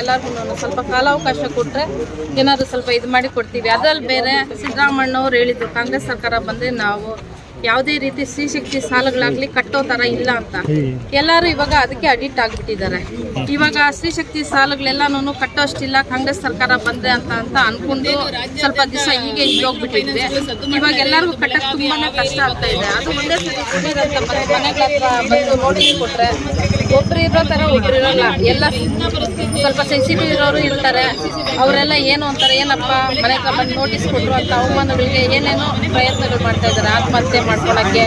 ಎಲ್ಲರಿಗೂ ಸ್ವಲ್ಪ ಕಾಲಾವಕಾಶ ಕೊಟ್ರೆ ಏನಾದ್ರು ಸ್ವಲ್ಪ ಇದು ಮಾಡಿ ಕೊಡ್ತೀವಿ. ಅದ್ರಲ್ಲಿ ಬೇರೆ ಸಿದ್ದರಾಮಣ್ಣವ್ರು ಹೇಳಿದ್ರು, ಕಾಂಗ್ರೆಸ್ ಸರ್ಕಾರ ಬಂದ್ರೆ ನಾವು ಯಾವುದೇ ರೀತಿ ಸ್ತ್ರೀಶಕ್ತಿ ಸಾಲಗಳಾಗ್ಲಿ ಕಟ್ಟೋ ಥರ ಇಲ್ಲ ಅಂತ. ಎಲ್ಲರೂ ಇವಾಗ ಅದಕ್ಕೆ ಅಡಿಕ್ಟ್ ಆಗ್ಬಿಟ್ಟಿದ್ದಾರೆ. ಇವಾಗ ಸ್ತ್ರೀಶಕ್ತಿ ಸಾಲಗಳೆಲ್ಲಾನು ಕಟ್ಟೋಷ್ಟಿಲ್ಲ, ಕಾಂಗ್ರೆಸ್ ಸರ್ಕಾರ ಬಂದೆ ಅಂತ ಅಂತ ಅನ್ಕೊಂಡು ಸ್ವಲ್ಪ ದಿವಸ ಹೀಗೆ ಹೋಗ್ಬಿಟ್ಟಿದ್ವಿ. ಇವಾಗ ಎಲ್ಲರಿಗೂ ಕಟ್ಟಕ್ಕೆ ತುಂಬಾ ಕಷ್ಟ ಆಗ್ತಾ ಇದೆ. ಅದು ಒಂದೇ ಸರಿ ಮನೆಗಳ ಹತ್ರ ಬಂದು ನೋಟಿಸ್ ಕೊಟ್ರೆ ಒಬ್ರು ಇರೋ ತರ ಒಬ್ರು ಇರಲ್ಲ. ಎಲ್ಲ ಸ್ವಲ್ಪ ಸೆನ್ಸಿಟಿವ್ ಇರೋರು ಇರ್ತಾರೆ. ಅವರೆಲ್ಲ ಏನು ಅಂತಾರೆ, ಏನಪ್ಪ ಮನೆ ಬಂದು ನೋಟಿಸ್ ಕೊಟ್ಟರು ಅಂತ ಅವಮಾನಗಳಿಗೆ ಏನೇನೋ ಪ್ರಯತ್ನಗಳು ಮಾಡ್ತಾ ಇದ್ದಾರೆ. ಆತ್ಮಹತ್ಯೆ ಮಾಡ್ಕೊಳಕ್ಕೆ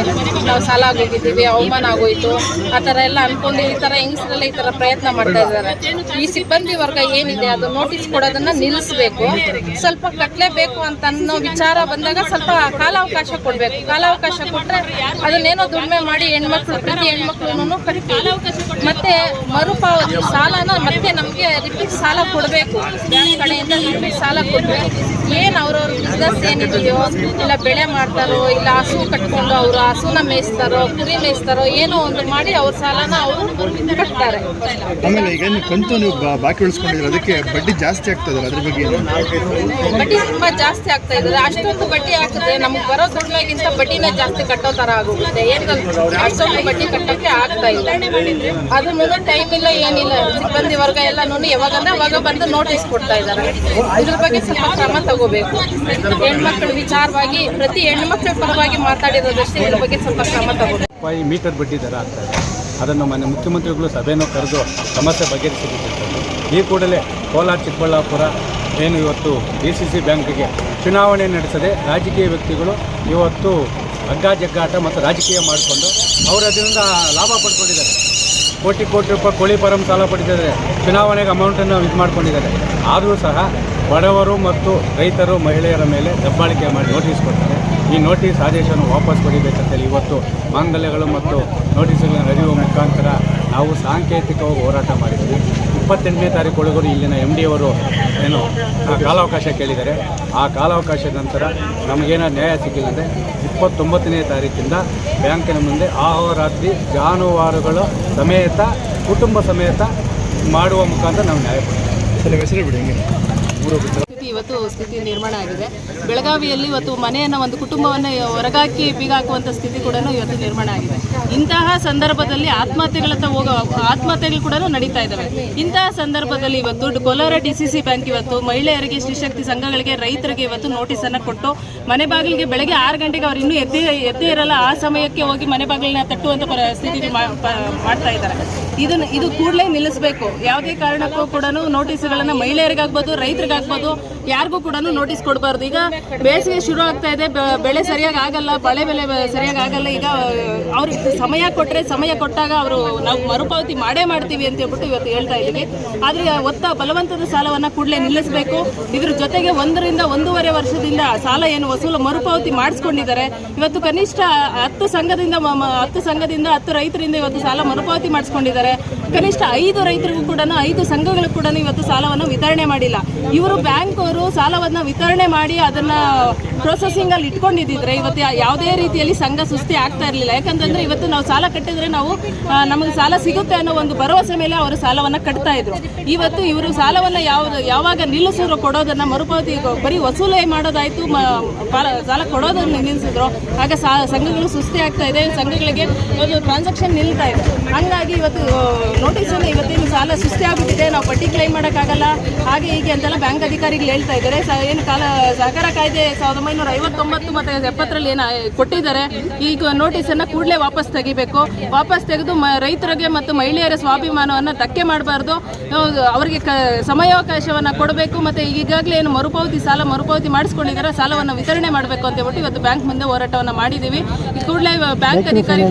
ನಾವು ಸಾಲ ಆಗೋಗಿದ್ದೀವಿ, ಅವಮಾನ ಆಗೋಯ್ತು. ಆ ಥರ ಎಲ್ಲ ಅನ್ಕೊಂಡು ಈ ಥರ ಹೆಂಗಸರೆಲ್ಲ ಈ ಥರ ಪ್ರಯತ್ನ ಮಾಡ್ತಾ ಇದ್ದಾರೆ. ಈ ಸಿಬ್ಬಂದಿ ವರ್ಗ ಏನಿದೆ, ಅದು ನೋಟಿಸ್ ಕೊಡೋದನ್ನ ನಿಲ್ಲಿಸಬೇಕು. ಸ್ವಲ್ಪ ಕಟ್ಟಲೇಬೇಕು ಅಂತ ಅನ್ನೋ ವಿಚಾರ ಬಂದಾಗ ಸ್ವಲ್ಪ ಕಾಲಾವಕಾಶ ಕೊಡಬೇಕು. ಕಾಲಾವಕಾಶ ಕೊಟ್ಟರೆ ಅದನ್ನೇನೋ ದುಡಿಮೆ ಮಾಡಿ ಹೆಣ್ಮಕ್ಳು, ಪ್ರತಿ ಹೆಣ್ಮಕ್ಳು ಮತ್ತೆ ಮರುಪಾವತಿ ಸಾಲನ ಮತ್ತೆ ನಮಗೆ ರಿಪೀಟ್ ಸಾಲ ಕೊಡಬೇಕು. ಬ್ಯಾಂಕ್ ಕಡೆಯಿಂದ ರಿಪೀಟ್ ಸಾಲ ಕೊಟ್ಟರೆ ಏನು ಅವ್ರವ್ರ ಬಿಸ್ನೆಸ್ ಏನಿದೆಯೋ ಇಲ್ಲ ಬೆಳೆ ಮಾಡ್ತಾರೋ ಇಲ್ಲ ಹಸು ಕಟ್ಕೊಂಡು ಅವರು ಹಸುನ ಮೇಯಿಸ್ತಾರೋ ಕುರಿ ಮೇಯಿಸ್ತಾರೋ ಏನೋ ಒಂದು ಮಾಡಿ ಅವ್ರ ಸಾಲನ ಅವರು ಕಟ್ತಾರೆ. ಆಮೇಲೆ ಈಗ ಕಂತು ನೀವು ಬಾಕಿ ಉಳಿಸ್ಕೊಂಡಿದ್ರೆ ಅದಕ್ಕೆ ಬಡ್ಡಿ ಜಾಸ್ತಿ ಆಗ್ತದಲ್ಲ ಅದ್ರ ಬಗ್ಗೆ ಬಡ್ಡಿ ತುಂಬ ಜಾಸ್ತಿ ಆಗ್ತಾ ಇದ್ದಾರೆ ಅಷ್ಟೊಂದು ಬಡ್ಡಿ ಆಗ್ತದೆ ನಮ್ಗೆ ಬರೋ ದುಡ್ಮೆಗಿಂತ ಬಡ್ಡಿನ ಜಾಸ್ತಿ ಕಟ್ಟೋ ತರ ಆಗೋಗುತ್ತೆ. ಏನು ಅಷ್ಟೊಂದು ಬಡ್ಡಿ ಕಟ್ಟಕ್ಕೆ ಆಗ್ತಾ ಇಲ್ಲ. ಅದು ಮುಂದೆ ಟೈಮ್ ಇಲ್ಲ ಏನಿಲ್ಲ. ಸಿಬ್ಬಂದಿ ವರ್ಗ ಎಲ್ಲಾನು ಯಾವಾಗಂದ್ರೆ ಅವಾಗ ಬಂದು ನೋಟಿಸ್ ಕೊಡ್ತಾ ಇದ್ದಾರೆ. ಇದ್ರ ಬಗ್ಗೆ ಸ್ವಲ್ಪ ಕ್ರಮ ತಗೋಬೇಕು. ಹೆಣ್ಮಕ್ಳ ವಿಚಾರವಾಗಿ, ಪ್ರತಿ ಹೆಣ್ಮಕ್ಳ ಪರವಾಗಿ ಮಾತಾಡಿರೋದಷ್ಟೇ ಇದ್ರ ಬಗ್ಗೆ ಸ್ವಲ್ಪ ಕ್ರಮ ತಗೋಬೇಕು. ಮೀಟರ್ ಬಡ್ಡಿ ದರ ಅದನ್ನು ಮನೆ ಮುಖ್ಯಮಂತ್ರಿಗಳು ಸಭೆಯನ್ನು ಕರೆದು ಸಮಸ್ಯೆ ಬಗೆಹರಿಸಬೇಕಿರ್ತದೆ ಈ ಕೂಡಲೇ ಕೋಲಾರ, ಚಿಕ್ಕಬಳ್ಳಾಪುರ, ಏನು ಇವತ್ತು ಡಿ ಸಿ ಸಿ ಬ್ಯಾಂಕ್ಗೆ ಚುನಾವಣೆ ನಡೆಸದೆ ರಾಜಕೀಯ ವ್ಯಕ್ತಿಗಳು ಇವತ್ತು ಹಗ್ಗ ಜಗ್ಗಾಟ ಮತ್ತು ರಾಜಕೀಯ ಮಾಡಿಕೊಂಡು ಅವರು ಅದರಿಂದ ಲಾಭ ಪಡ್ಕೊಂಡಿದ್ದಾರೆ. ಕೋಟಿ ಕೋಟಿ ರೂಪಾಯಿ ಕೋಳಿ ಫಾರಂ ಸಾಲ ಪಡೆದಿದ್ದಾರೆ. ಚುನಾವಣೆಗೆ ಅಮೌಂಟನ್ನು ಇದು ಮಾಡ್ಕೊಂಡಿದ್ದಾರೆ. ಆದರೂ ಸಹ ಬಡವರು ಮತ್ತು ರೈತರು ಮಹಿಳೆಯರ ಮೇಲೆ ದಬ್ಬಾಳಿಕೆ ಮಾಡಿ ನೋಟಿಸ್ ಕೊಡ್ತಾರೆ. ಈ ನೋಟಿಸ್ ಆದೇಶವನ್ನು ವಾಪಸ್ ಪಡಿಬೇಕಂತೇಳಿ ಇವತ್ತು ಮಾಂಗಲ್ಯಗಳು ಮತ್ತು ನೋಟಿಸ್ಗಳನ್ನು ಅರಿಯುವ ಮುಖಾಂತರ ನಾವು ಸಾಂಕೇತಿಕವಾಗಿ ಹೋರಾಟ ಮಾಡಿದ್ದೀವಿ ಇಪ್ಪತ್ತೆಂಟನೇ ತಾರೀಕು ಒಳಗಡೆ ಇಲ್ಲಿನ ಎಂ ಡಿ ಅವರು ಏನು ಆ, ಕಾಲಾವಕಾಶ ಕೇಳಿದ್ದಾರೆ. ಆ ಕಾಲಾವಕಾಶದ ನಂತರ ನಮಗೇನೋ ನ್ಯಾಯ ಸಿಕ್ಕಿಲ್ಲ ಅಂದರೆ ಇಪ್ಪತ್ತೊಂಬತ್ತನೇ ತಾರೀಕಿಂದ ಬ್ಯಾಂಕಿನ ಮುಂದೆ ಆಹೋರಾತ್ರಿ ಜಾನುವಾರುಗಳ ಸಮೇತ ಕುಟುಂಬ ಸಮೇತ ಮಾಡುವ ಮುಖಾಂತರ ನಾವು ನ್ಯಾಯ ಪಡ್ತೀವಿ ಸರ್ ಹೆಸರು ಬಿಡಿ ಇವತ್ತು ಸ್ಥಿತಿ ನಿರ್ಮಾಣ ಆಗಿದೆ. ಬೆಳಗಾವಿಯಲ್ಲಿ ಇವತ್ತು ಮನೆಯನ್ನು ಒಂದು ಕುಟುಂಬವನ್ನು ಹೊರಗಾಕಿ ಬೀಗಾಕುವಂಥ ಸ್ಥಿತಿ ಕೂಡ ಇವತ್ತು ನಿರ್ಮಾಣ ಆಗಿದೆ. ಇಂತಹ ಸಂದರ್ಭದಲ್ಲಿ ಆತ್ಮಹತ್ಯೆಗಳತ್ತ ಹೋಗ ಆತ್ಮಹತ್ಯೆಗಳು ಕೂಡ ನಡೀತಾ ಇದ್ದಾವೆ ಇಂತಹ ಸಂದರ್ಭದಲ್ಲಿ ಇವತ್ತು Kolar D C C bank ಇವತ್ತು ಮಹಿಳೆಯರಿಗೆ ಶ್ರೀಶಕ್ತಿ ಸಂಘಗಳಿಗೆ ರೈತರಿಗೆ ಇವತ್ತು ನೋಟಿಸನ್ನು ಕೊಟ್ಟು ಮನೆ ಬಾಗಿಲಿಗೆ ಬೆಳಗ್ಗೆ ಆರು ಗಂಟೆಗೆ ಅವರು ಇನ್ನೂ ಎದ್ದೇ ಎದ್ದೇ ಇರಲ್ಲ. ಆ ಸಮಯಕ್ಕೆ ಹೋಗಿ ಮನೆ ಬಾಗಿಲನ್ನ ತಟ್ಟುವಂಥ ಪರಿಸ್ಥಿತಿ ಮಾಡ್ತಾ ಇದ್ದಾರೆ ಇದನ್ನು ಇದು ಕೂಡಲೇ ನಿಲ್ಲಿಸಬೇಕು. ಯಾವುದೇ ಕಾರಣಕ್ಕೂ ಕೂಡ ನೋಟಿಸ್ಗಳನ್ನು ಮಹಿಳೆಯರಿಗಾಗ್ಬೋದು, ರೈತರಿಗಾಗ್ಬೋದು ಯಾರಿಗೂ ಕೂಡ ನೋಟಿಸ್ ಕೊಡಬಾರ್ದು. ಈಗ ಬೇಸಿಗೆ ಶುರು ಆಗ್ತಾ ಇದೆ ಬೆಳೆ ಸರಿಯಾಗಿ ಆಗಲ್ಲ ಬಳೆ ಬೆಲೆ ಸರಿಯಾಗಿ ಆಗಲ್ಲ, ಈಗ ಅವ್ರಿಗೆ ಸಮಯ ಕೊಟ್ಟರೆ ಸಮಯ ಕೊಟ್ಟಾಗ ಅವರು ನಾವು ಮರುಪಾವತಿ ಮಾಡೇ ಮಾಡ್ತೀವಿ ಅಂತ ಹೇಳ್ಬಿಟ್ಟು ಇವತ್ತು ಹೇಳ್ತಾ ಇದ್ದೀವಿ ಆದರೆ ಒತ್ತ ಬಲವಂತದ ಸಾಲವನ್ನು ಕೂಡಲೇ ನಿಲ್ಲಿಸಬೇಕು. ಇದ್ರ ಜೊತೆಗೆ ಒಂದರಿಂದ ಒಂದೂವರೆ ವರ್ಷದಿಂದ ಸಾಲ ಏನು ವಸೂಲು ಮರುಪಾವತಿ ಮಾಡಿಸ್ಕೊಂಡಿದ್ದಾರೆ. ಇವತ್ತು ಕನಿಷ್ಠ ಹತ್ತು ಸಂಘದಿಂದ ಹತ್ತು ಸಂಘದಿಂದ ಹತ್ತು ರೈತರಿಂದ ಇವತ್ತು ಸಾಲ ಮರುಪಾವತಿ ಮಾಡಿಸ್ಕೊಂಡಿದ್ದಾರೆ. ಕನಿಷ್ಠ ಐದು ರೈತರಿಗೂ ಕೂಡ ಐದು ಸಂಘಗಳು ಕೂಡ ಇವತ್ತು ಸಾಲವನ್ನು ವಿತರಣೆ ಮಾಡಿಲ್ಲ. ಇವರು ಬ್ಯಾಂಕ್ ಅವರು ಸಾಲವನ್ನು ವಿತರಣೆ ಮಾಡಿ ಅದನ್ನ ಪ್ರೊಸೆಸಿಂಗ್ ಅಲ್ಲಿ ಇಟ್ಕೊಂಡಿದ್ದಿದ್ರೆ ಇವತ್ತು ಯಾವುದೇ ರೀತಿಯಲ್ಲಿ ಸಂಘ ಸುಸ್ತಿ ಆಗ್ತಾ ಇರಲಿಲ್ಲ. ಯಾಕಂತಂದ್ರೆ ಇವತ್ತು ನಾವು ಸಾಲ ಕಟ್ಟಿದ್ರೆ ನಾವು ನಮಗೆ ಸಾಲ ಸಿಗುತ್ತೆ ಅನ್ನೋ ಒಂದು ಭರವಸೆ ಮೇಲೆ ಅವರು ಸಾಲವನ್ನ ಕಟ್ತಾ ಇದ್ರು. ಇವತ್ತು ಇವರು ಸಾಲವನ್ನ ಯಾವ, ಯಾವಾಗ ನಿಲ್ಲಿಸಿದ್ರು ಕೊಡೋದನ್ನ ಮರುಪಾವತಿ ಬರೀ ವಸೂಲಿ ಮಾಡೋದಾಯ್ತು ಸಾಲ ಕೊಡೋದನ್ನ ನಿಲ್ಲಿಸಿದ್ರು. ಸಾ- ಸಂಘಗಳು ಸುಸ್ತಿ ಆಗ್ತಾ ಇದೆ, ಸಂಘಗಳಿಗೆ ಒಂದು ಟ್ರಾನ್ಸಾಕ್ಷನ್ ನಿಲ್ತಾ ಇದೆ. ಹಂಗಾಗಿ ಇವತ್ತು ನೋಟಿಸ್ ಅನ್ನ ಇವತ್ತೇನು ಸಾಲ ಸುಸ್ತಿ ಆಗ್ಬಿಟ್ಟಿದೆ. ನಾವು ಬಡ್ಡಿ ಕ್ಲೈಮ್ ಮಾಡೋಕ್ಕಾಗಲ್ಲ. ಹಾಗೆ ಹೀಗೆ ಅಂತೆಲ್ಲ ಬ್ಯಾಂಕ್ ಅಧಿಕಾರಿಗಳು ಹೇಳ್ತಾ ಇದ್ದಾರೆ. ಏನು ಕಾಲ, ಸಹಕಾರ ಕಾಯ್ದೆ ಸಾವಿರದ ಒಂಬೈನೂರ ಐವತ್ತೊಂಬತ್ತು ಮತ್ತು ಎಪ್ಪತ್ತರಲ್ಲಿ ಏನು ಕೊಟ್ಟಿದ್ದಾರೆ. ಈಗ ನೋಟಿಸನ್ನು ಕೂಡಲೇ ವಾಪಸ್ ತೆಗಿಬೇಕು. ವಾಪಸ್ ತೆಗೆದು ಮ ರೈತರಿಗೆ ಮತ್ತು ಮಹಿಳೆಯರ ಸ್ವಾಭಿಮಾನವನ್ನು ಧಕ್ಕೆ ಮಾಡಬಾರ್ದು. ಅವರಿಗೆ ಕ ಸಮಯಾವಕಾಶವನ್ನು ಕೊಡಬೇಕು ಮತ್ತು ಈಗಾಗಲೇ ಏನು ಮರುಪಾವತಿ ಸಾಲ ಮರುಪಾವತಿ ಮಾಡಿಸ್ಕೊಂಡಿದ್ದಾರೆ ಸಾಲವನ್ನು ವಿತರಣೆ ಮಾಡಬೇಕು ಅಂತ ಹೇಳ್ಬಿಟ್ಟು ಇವತ್ತು ಬ್ಯಾಂಕ್ ಮುಂದೆ ಹೋರಾಟವನ್ನು ಮಾಡಿದ್ದೀವಿ ಕೂಡಲೇ ಬ್ಯಾಂಕ್ ಅಧಿಕಾರಿ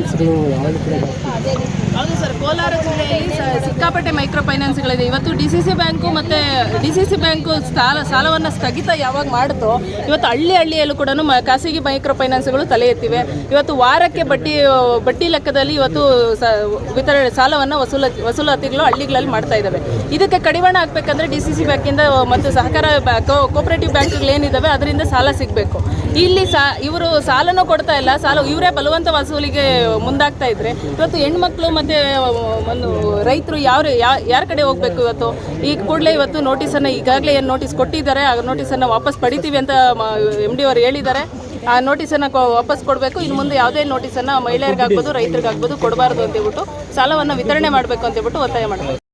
ಹೌದು ಸರ್, ಕೋಲಾರ ಜಿಲ್ಲೆಯಲ್ಲಿ ಸಿಕ್ಕಾಪಟ್ಟೆ ಮೈಕ್ರೋ ಫೈನಾನ್ಸ್ಗಳಿದೆ ಇವತ್ತು ಡಿ ಸಿ ಸಿ ಬ್ಯಾಂಕು ಮತ್ತು ಡಿ ಸಿ ಸಿ ಬ್ಯಾಂಕು ಸಾಲ ಸಾಲವನ್ನು ಸ್ಥಗಿತ ಯಾವಾಗ ಮಾಡುತ್ತೋ ಇವತ್ತು ಹಳ್ಳಿ ಹಳ್ಳಿಯಲ್ಲೂ ಕೂಡ ಖಾಸಗಿ ಮೈಕ್ರೋ ಫೈನಾನ್ಸ್ಗಳು ತಲೆ ಎತ್ತಿವೆ. ಇವತ್ತು ವಾರಕ್ಕೆ ಬಡ್ಡಿ ಬಡ್ಡಿ ಲೆಕ್ಕದಲ್ಲಿ ಇವತ್ತು ವಿತರಣೆ, ಸಾಲವನ್ನು ವಸೂಲ, ವಸೂಲಾತಿಗಳು ಹಳ್ಳಿಗಳಲ್ಲಿ ಮಾಡ್ತಾ ಇದ್ದಾವೆ. ಇದಕ್ಕೆ ಕಡಿವಾಣ ಹಾಕ್ಬೇಕಂದ್ರೆ ಡಿ ಸಿ ಸಿ ಬ್ಯಾಂಕಿಂದ ಮತ್ತು ಸಹಕಾರ ಕೋಪರೇಟಿವ್ ಬ್ಯಾಂಕ್ಗಳು ಏನಿದ್ದಾವೆ ಅದರಿಂದ ಸಾಲ ಸಿಗಬೇಕು. ಇಲ್ಲಿ ಸಾ, ಇವರು ಸಾಲನೂ ಕೊಡ್ತಾ ಇಲ್ಲ, ಸಾಲ ಇವರೇ ಬಲವಂತ ವಸೂಲಿಗೆ ಮುಂದಾಗ್ತಾ ಇದ್ರೆ, ಇವತ್ತು ಹೆಣ್ಮಕ್ಳು ಮತ್ತು ಮತ್ತೆ ಒಂದು ರೈತರು ಯಾವ ಯಾರ ಕಡೆ ಹೋಗ್ಬೇಕು ಇವತ್ತು? ಈಗ ಕೂಡಲೇ ಇವತ್ತು ನೋಟಿಸನ್ನು ಈಗಾಗಲೇ ಏನು ನೋಟಿಸ್ ಕೊಟ್ಟಿದ್ದಾರೆ, ಆ ನೋಟಿಸನ್ನು ವಾಪಸ್ ಪಡಿತೀವಿ ಅಂತ ಎಂ ಡಿ ಅವರು ಹೇಳಿದ್ದಾರೆ. ಆ ನೋಟಿಸನ್ನು ಕೊ- ವಾಪಸ್ ಕೊಡಬೇಕು. ಇನ್ನು ಮುಂದೆ ಯಾವುದೇ ನೋಟಿಸನ್ನು ಮಹಿಳೆಯರಿಗಾಗ್ಬೋದು, ರೈತರಿಗಾಗ್ಬೋದು ಕೊಡಬಾರ್ದು ಅಂತ ಹೇಳ್ಬಿಟ್ಟು, ಸಾಲವನ್ನು ವಿತರಣೆ ಮಾಡಬೇಕು ಅಂತ ಹೇಳ್ಬಿಟ್ಟು ಒತ್ತಾಯ ಮಾಡ್ತಾರೆ